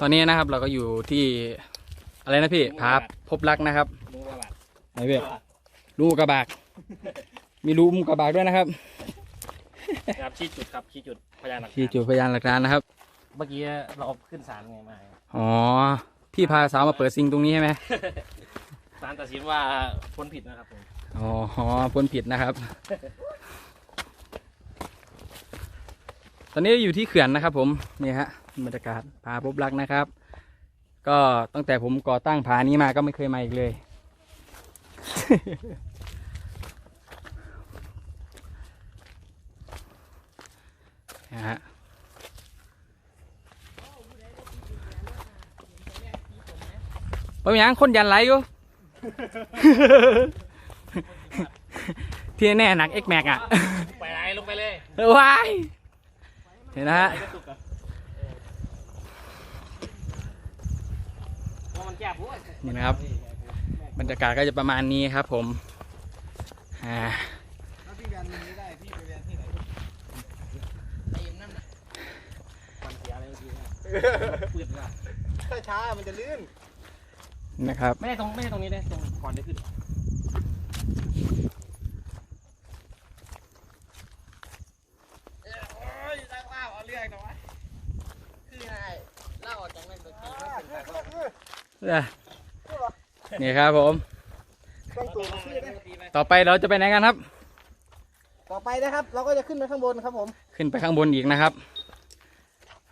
ตอนนี้นะครับเราก็อยู่ที่อะไรนะพี่ผาพบรักนะครับรู้ว่าบาทไหนพี่รูกระบาก มีรูมกระบากด้วยนะครับครับชี้จุดครับชี้จุดพยานหลักฐานที่จุดพยานหลักฐานนะครับ เมื่อกี้เราเอาขึ้นศาลไงมาอ๋อพี่พาสาวมาเปิดซิงตรงนี้ใช่ไหมศาลตัดสินว่าพ้นผิดนะครับผมอ๋อพ้นผิดนะครับ ตอนนี้อยู่ที่เขื่อนนะครับผมนี่ฮะ บรรยากาศผาพบรักนะครับ ก็ตั้งแต่ผมก่อตั้งผานี้มาก็ไม่เคยมาอีกเลย นะฮะเป็นหยังคนยันไหลอยู่ที่แน่หนักเอ็กแม็กอะ ไปไหนลงไปเลยว้ายเห็นนะฮะ ไปกระตุกอะเพราะมั นี่นะครับ บรรยากาศก็จะประมาณนี้ครับผมอ่าถ้าช้ามันจะลื่นนะครับ ไม่ได้ตรงไม่ได้ตรงนี้ได้ตรงก่อนได้ขึ้นโอ้ยตั้งว่าเอาเรื่องหน่อยคือไงเล่าจากนั้นตัวจริงมันเป็นแบบว่า นี่ครับผมต้องตัวชื่อนะต่อไปเราจะไปไหนกันครับ ต่อไปนะครับ เราก็จะขึ้นไปข้างบนครับผม ขึ้นไปข้างบนอีกนะครับ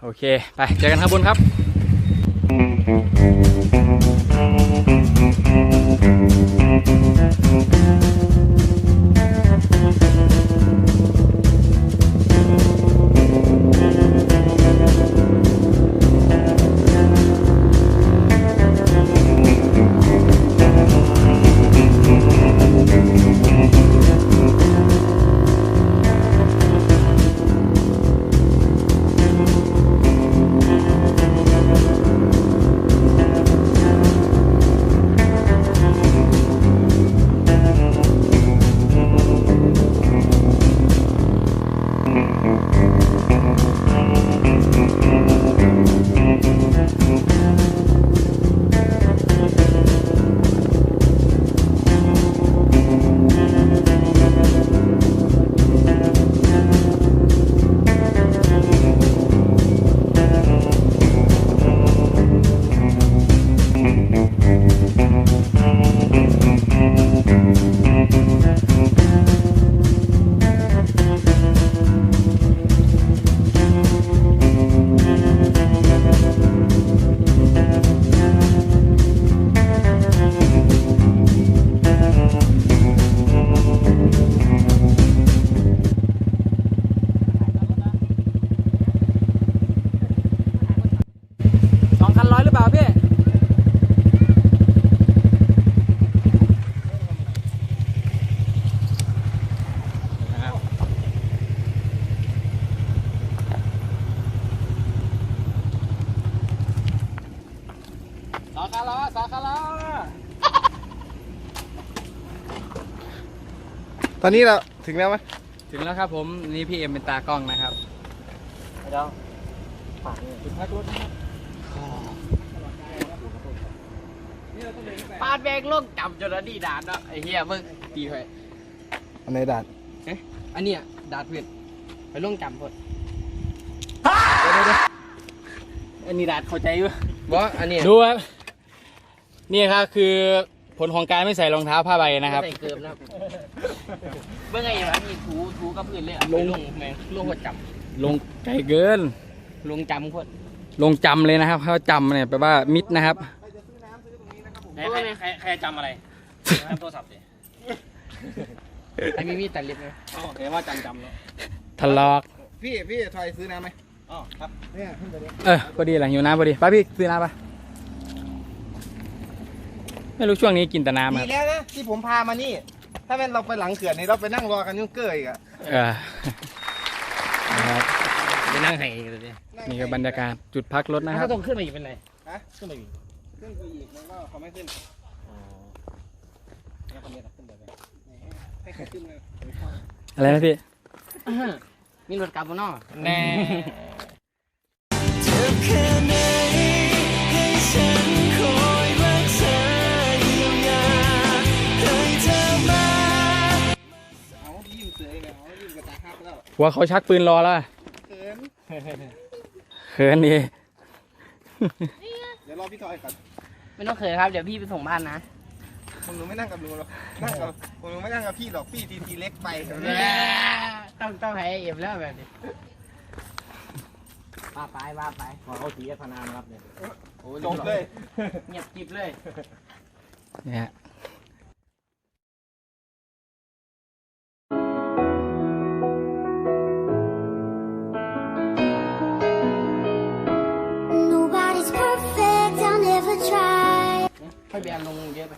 โอเค ไปเจอกันข้างบนครับส ตอนนี้เราถึงแล้วไหมถึงแล้วครับผมนี่พี่เอ็มเป็นตากล้องนะครับเดี๋ยวฝากนี่จุดพักรถนะครับปาดแบกลงจำจนอันนี้ด่านเนาะไอ้เหี้ยมึงตีไปอันไหนด่านอันเนี้ยดาดเพื่อนไปลงจำพดอันนี้ดาดเข้าใจอยู่บ่อันเนี้ยดูครับนี่ครับคือ ผลของการไม่ใส่รองเท้าผ้าใบนะครับ ใส่เกิมนะครับเมื่อไงอันนี้ถูถูกับพื้นเลยอะลงแมงลงหัวจลงไกลเกินำลงจำพดลงจำเลยนะครับเขาจำเนี่ยแปลว่ามิดนะครับใครใครใครจำอะไรจำโทรศัพท์ดิไอ้มีมีดตัดเล็บไหมอ๋อเห็นว่าจำจำแล้วทะลอกพี่ พี่ทอยซื้อน้ำไหมอ๋อครับ เนี่ยขึ้นไปเลยเออพอดีแหละหิวน้ำพอดีไป้าพี่ซื้อน้ำปะ ไม่รู้ช่วงนี้กินแต่น้ำคดีรับแล้วนะที่ผมพามานี่ ถ้าเป็นเราไปหลังเขื่อนนี่เราไปนั่งรอกันยุ่งเกยอีกอะเออนะครับจะนั่งไห้เลยดินี่ก็บรรยากาศจุดพักรถนะคถ้ารับต้องขึ้นมาอีกเป็นไรฮะขึ้นมาอีกขึ้นไปอีกมันก็เขาไม่ขึ้นอ๋อแล้วคนนี้ขึ้นไปไหมให้เขาขึ้นเลยอะไรนะพี่ มีรถกลับมาเนาะแน่เธอแค่ไหน หัวเขาชักปืนรอแล้วเขินเขินดีเดี๋ยวรอพี่ทอยก่อนไม่ต้องเขินครับ เดี๋ยวพี่ไปส่งบ้านนะผมหนูไม่นั่งกับลุงหรอกนั่งกับผมหนูไม่นั่งกับพี่หรอกพี่ทีทีเล็กไปต้องต้องให้เอ็มแล้วแบบนี้ว่าไปว่าไปขอเอาสีพนานครับเนี่ยจบเลยเงียบกริบเลยเนี่ย ค่อยแบนลงเยอะไป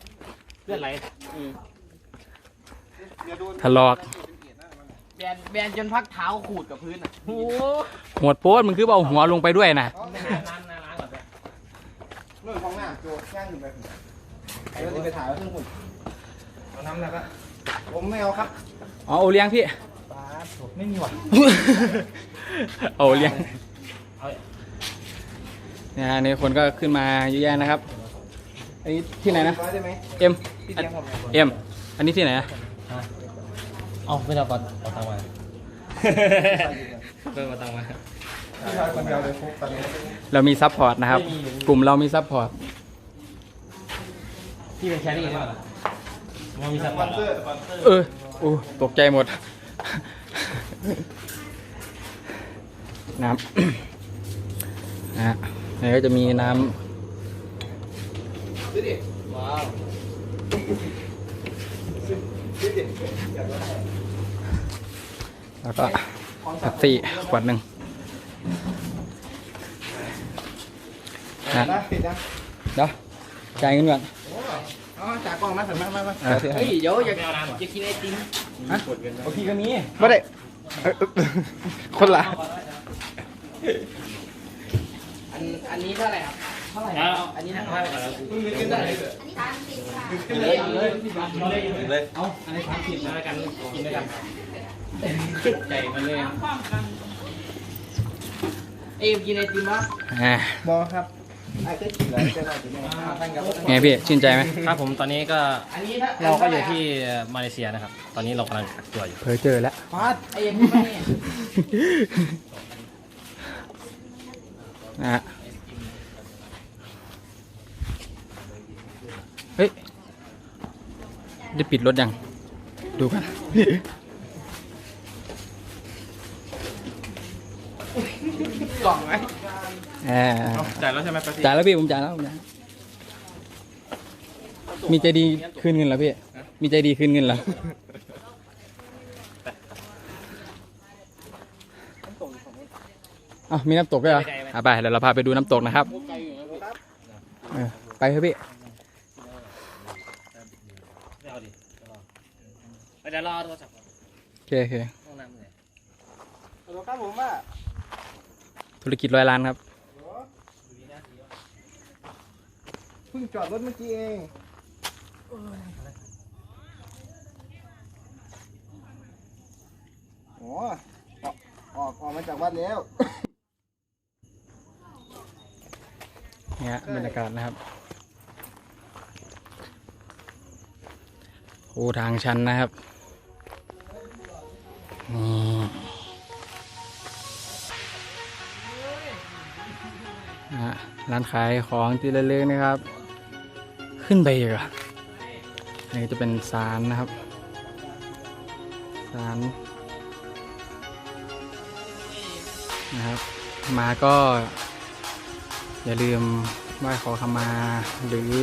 เลือดไหลเดี๋ยวโดนถลอกแบนแบนจนพักเท้าขูดกับพื้นอะโอ้โหหัวโป๊ดมันคือเอาหัวลงไปด้วยนะไม่น่าร้านน่าร้านแบบเรื่องของหน้าโจย่างอยู่แบบนี้ไอ้เราจะไปถ่ายว่าเรื่องหุ่นเอาน้ำนะครับผมไม่เอาครับอ๋อโอเลี้ยงพี่ป้าผมไม่มีหวังโอเลี้ยงเนี่ยฮะนี่คนก็ขึ้นมาเยอะแยะนะครับ อันนี้ที่ไหนนะร้อยได้ไหมเอ็มพี่เลี้ยงผมเอ็มอันนี้ที่ไหนนะเอาไม่เอาเอาเอาตังค์มาเพิ่มมาตังค์มาพี่ทอยคนเดียวเลยฟุกตอนนี้เรามีซัพพอร์ตนะครับ กลุ่มเรามีซัพพอร์ตพี่เป็นแครี่หรือเปล่ามันมีสสปปออนนเซเซออร์ร์สปอนเซอร์เออโอ้ตกใจหมดน้ำนะฮะนี่ก็จะมีน้ ดูดิ ว้าวดูดิอยากได้ำแล้วก็แท็กซี่ขวดหนึ่งนะนะติดนะเดี๋ยวจ่ายเงินก่อนอ๋อจากกล้องมาถึงมามามาอะเฮ้ยเดี๋ยวอยากจะกินไอติมโอเคก็มีไม่ได้เอ้ยคนละอันอันนี้เท่าไหร่ครับเท่าไหร่แล้วอันนี้เท่าไหให้ร่ไปก่อนแล้วมึงมีกินได้เลยเลยเอาเลยเลยเอาอันนี้สามสิบกินด้วยกันกินด้วยกันใจมันเลยเอ็มกินไอติมวะอ่าบอครับไอ้เจ๊กินอะไรเจ๊น่าจะไม่ท่านกับไงพี่ชื่นใจไหมครับผมตอนนี้ก็อันนี้ถ้าเราก็อยู่ที่มาเลเซียนะครับ ตอนนี้เรากำลังกักตัวอยู่เคยเจอแล้วฟาดไอเอ็มกินไม่เนี่ยนะฮะ เฮ้ย ได้ปิดรถยัง ดูกัน กล่องไหมอ่าจ่ายแล้วใช่ไหมปาซีจ่ายแล้วพี่ผมจ่ายแล้วผมจ่ายมีใจดีคืนเงินเหรอพี่ มีใจดีคืนเงินเหรออ้าวมีน้ำตกด้วยเหรออะไปเดี๋ยวเราพาไปดูน้ำตกนะครับเออไปเถอะพี่ ไม่เอาดิ เดี๋ยวรอโทรศัพท์ก่อนโอเคโอเคห้องน้ำเลยฮัลโหลครับผมว่าธุรกิจร้อยล้านครับเพิ่งจอดรถเมื่อกี้เองโอ้ออกออกออกมาจากวัดแล้ว เนี่ยบรรยากาศนะครับโอ้ทางชันนะครับ นี่นะร้านขายของที่ระลึกนะครับ ขึ้นไปอีกอะนนี้จะเป็นศาลนะครับศาลนะครับ มาก็ อย่าลืมไหว้ขอขมาหรือ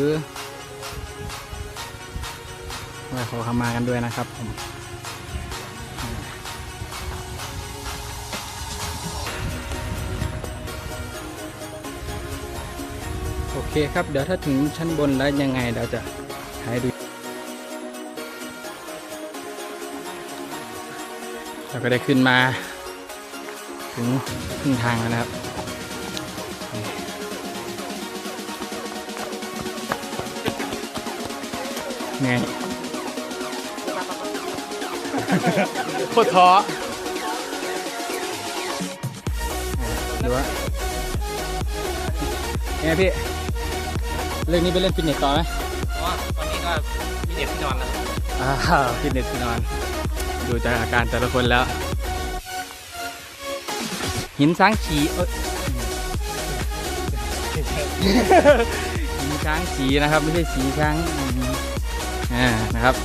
ไหว้ขอขมากันด้วยนะครับผม เคครับเดี๋ยวถ้าถึงชั้นบนแล้วยังไงเดี๋ยวจะให้ดูเราก็ได้ขึ้นมา ถึงครึ่งทางแล้วนะครับไงโคตรท้อดูว่าไงพี่ เรื่องนี้ไปเล่นฟิตเนสต่อไหมเพราะว่าวันนี้ก็มีเด็กที่นอนแล้วอ่าฟิตเนสที่นอน ดูจากอาการแต่ละคนแล้ว หินช้างฉีเอยหินช้างฉีนะครับ ไม่ใช่ฉีช้างอืมอ่านะครับ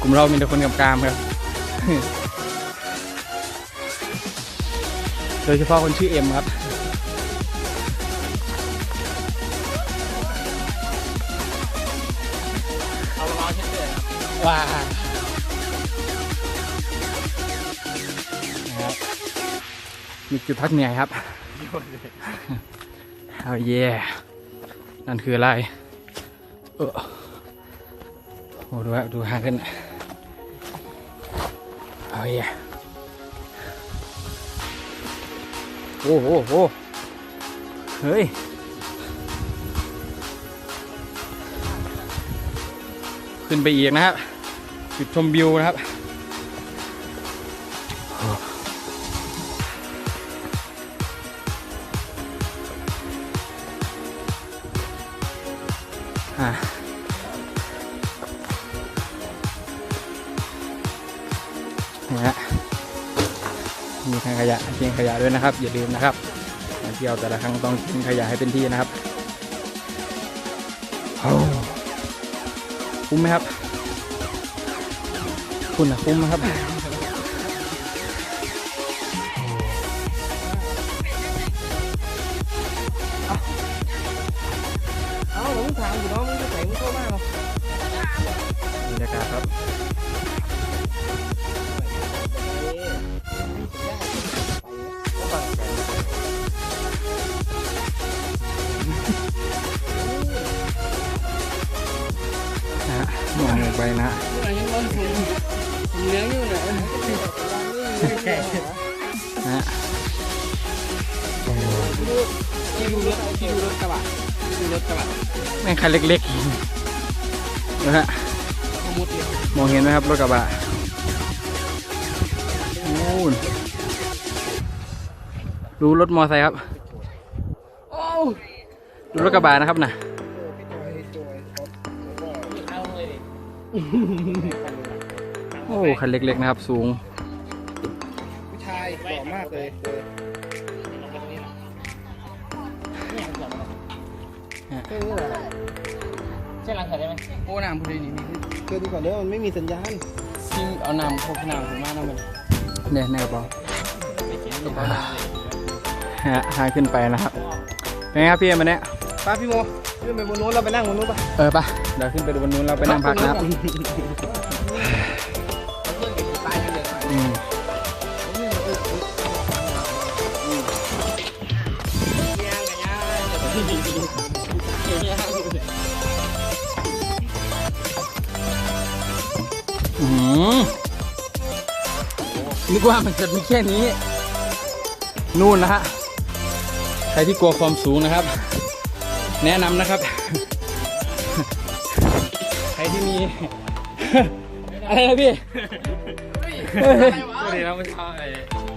กลุ่มเรามีแต่คนกับกามครับ โดยเฉพาะคนชื่อเอ็มครับ ว้านะครับมีจุดพักเหนื่อยครับเอาเย่นั่นคืออะไรเออโอ้ดูฮะดูห่างขึ้นเอาเย่โอ้โหโอ้โหเฮ้ยขึ้นไปอีกนะครับ จุดชมวิวนะครับโอ้อะนะฮะมีทางขยะทิ้งขยะด้วยนะครับ อย่าลืมนะครับมาเที่ยวแต่ละครั้งต้องทิ้งขยะให้เป็นที่นะครับโอ้คุ้มไหมครับ คุณนะคุ้มไหมครับ เอ้าหลงทางอยู่เนาะมึงจะใส่มึงเข้ามาเนาะบรรยากาศครับนะฮะมองลงไปนะ ยังร้อนสูงเลี้ยงอยู่นะฮะที่ดูรถที่ดูรถกระบะที่ดูรถกระบะแม่งคันเล็กๆนะฮะมองเห็นไหมครับรถกระบะนู่นดูรถมอไซค์ครับโอ้ดูรถกระบะนะครับน่ะ โอ้คันเล็กๆนะครับสูง ผู้ชายหล่อมากเลยใช่ร้านขายได้ไหมโอ้น้ำพอดีนี่มีเกินดีกว่าเด้อมันไม่มีสัญญาณซิมเอาน้ำพกน้ำถึงมาน้ำมันเนี่ยในกระเป๋ากระเป๋าน้ำเลยฮะหาขึ้นไปนะครับเป็นไงครับพี่เอ็มวันเนี้ยป้าพี่โมขึ้นไปบนนู้นเราไปนั่งบนนู้นปะเออปะเดี๋ยวขึ้นไปดูบนนู้นเราไปนั่งพักนะครับ นึกว่ามันจะมีแค่นี้ นู่นนะฮะ ใครที่กลัวความสูงนะครับ แนะนำนะครับ ใครที่มี อะไรนะพี่สวัสดีครับเมื่อเช้าไอ้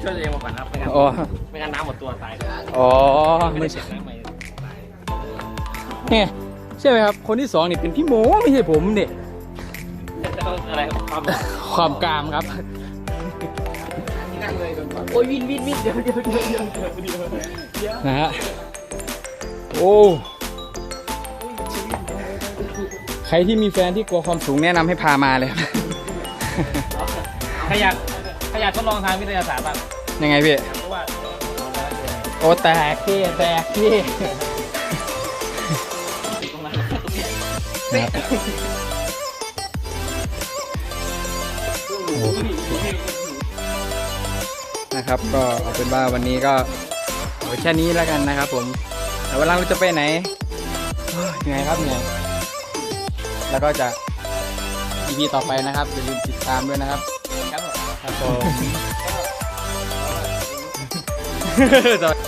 ช่วยตัวเองมาก่อนครับไม่งั้นอ๋อไม่งั้นน้ำหมดตัวตายเลยอ๋อไม่ใช่น้ำใหม่เนี่ยใช่ไหมครับ คนที่สองนี่เป็นพี่โมไม่ใช่ผมเนี่ยอะไรความความกามครับ โอ้ยวินวินวินเดี๋ยวเดี๋ยวเดี๋ยวเดี๋ยวเดี๋ยวนะฮะ โอ้ ใครที่มีแฟนที่กลัวความสูงแนะนำให้พามาเลยครับใครอยากใครอยากทดลองทางวิทยาศาสตร์บ้างยังไงพี่ เพราะว่าโอ้แตกพี่แตกพี่ตรงนั้นตรง นี้นะครับนะครับ ก็เอาเป็นว่าวันนี้ก็เอาแค่นี้แล้วกันนะครับ ผมแต่วันหลังเราจะไปไหนเฮ้ยยังไงครับเนี่ยแล้วก็จะ EP ต่อไปนะครับอย่าลืมติดตามด้วยนะครับครับผมครับผม